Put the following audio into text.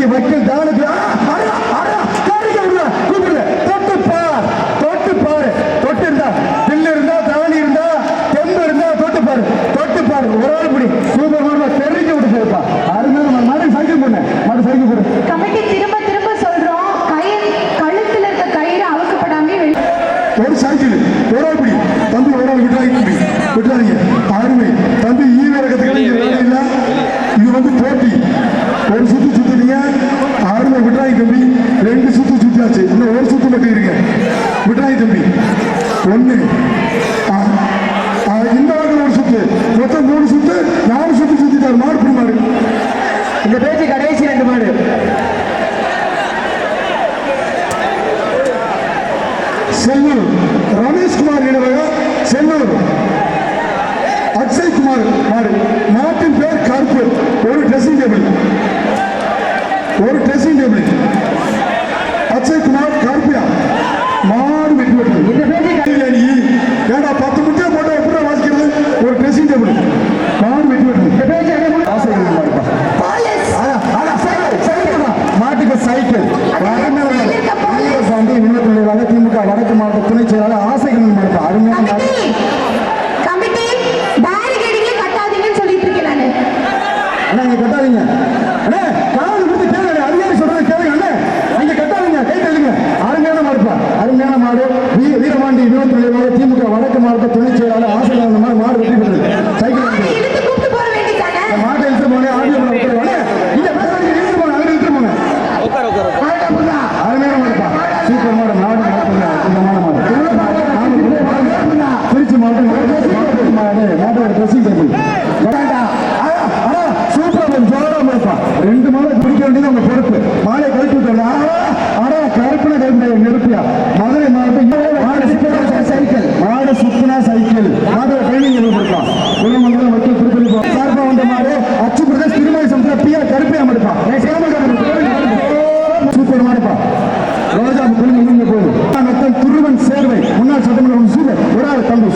தானுக்கு கூப்பிடுங்க தொட்டு பார். தொட்டு பாரு. தொட்டு இருந்தா தில்லு இருந்தா தானி இருந்தா தெம்பு இருந்தா தொட்டு பாரு. தொட்டு பாரு. ஒரு ஆள் பிடி சூப்பர் மாமா தெரிஞ்சு விட்டு போயிருப்பா அருமையான மாடு சைக்கிள் பண்ணு. மாடு சைக்கிள் போடு கமிட்டி திரும்ப திரும்ப சொல்றோம். கயிறு கழுத்துல இருக்க கயிறு அவுக்கப்படாமே ஒரு சைக்கிள் ஒரு ஆள் பிடி தம்பி ஒரு ஆள் விட்டாங்க பிடி விட்டாங்க அருமை. தம்பி ஈ விறக்கத்துக்கு இங்க வேலை இல்ல. இது வந்து போட்டி. விட்டாங்க தம்பி. ரெண்டு சுத்து சுத்தியாச்சு. இன்னும் ஒரு சுத்து மட்டும் இருங்க. விட்டாங்க தம்பி. ஆ, இந்த பக்கம் ஒரு சுத்து. மொத்தம் மூணு சுத்து. நாலு சுத்து சுத்திட்டாரு. மாடு மாடு. இந்த பேச்சு கடைசி ரெண்டு மாடு. செல்லூர். ரமேஷ்குமார் நினைவகம் செல்லூர். அக்ஷய் குமார் மாடு மாட்டின் பேர் கருப்பு ஒரு ட்ரெஸ்ஸிங் டேபிள் ஒரு ட்ரெஸ்ஸிங் டேபிள் அக்ஷய் குமார் கருப்பியா மாடு வெட்டி வெட்டு இந்த பேச்சு நீ ஏடா பத்து முட்டையை போட்டு எப்படி வாசிக்கிறது ஒரு ட்ரெஸ்ஸிங் டேபிள் மாடு வெட்டி வெட்டு இந்த பேச்சு ஆசை மாடுப்பா போலீஸ் ஆனா, ஆனா, சைக்கிள், சைக்கிள் தான். மாட்டுக்கு சைக்கிள் சைக்கிள் இருக்க போலீஸ். சாந்தி விண்ணப்பிள்ளைவாக திமுக வடக்கு மாவட்ட துணை செயலாளர் ஆசைகள் மாடுப்பா அருமையான மாடு கமிட்டி கமிட்டி பேரிகேடிங்களே கட்டாதீங்கன்னு சொல்லிட்டு இருக்கேன் நானு. அண்ணா இங்க கட்டாதீங்க. அண்ணே காது கொடுத்து கேளுங்க. அதிகாரி சொல்றது கேளுங்க அண்ணே. இங்க கட்டாதீங்க. கை தள்ளுங்க. அருமையான மாடுப்பா அருமையான மாடு. வீரமாண்டி விண்ணப்பிள்ளைவாக திமுக வடக்கு மாவட்ட துணை செயலாளர் ஆசைகள் மாடு வெற்றி பெற்றது. ரெண்டு மாலை குடிக்க வேண்டியது உங்க பொறுப்பு. மாலை கழித்து விட்டோம் ஆனா கருப்பின கருப்பின ட்ரைனிங் எதுவும் கொடுக்கலாம். குடும்பங்களும் வக்கீல் வந்த மாடு அச்சு பிரதேஷ் திருமலை சமத்துல பியா கருப்பையா மடுப்பா சூப்பர் மாடுப்பா. ரோஜா குடும்பம் போகுது. மொத்தம் சேர்வை. முன்னாள் சட்டமன்ற சூப்பர். ஒரு ஆள் தம்பி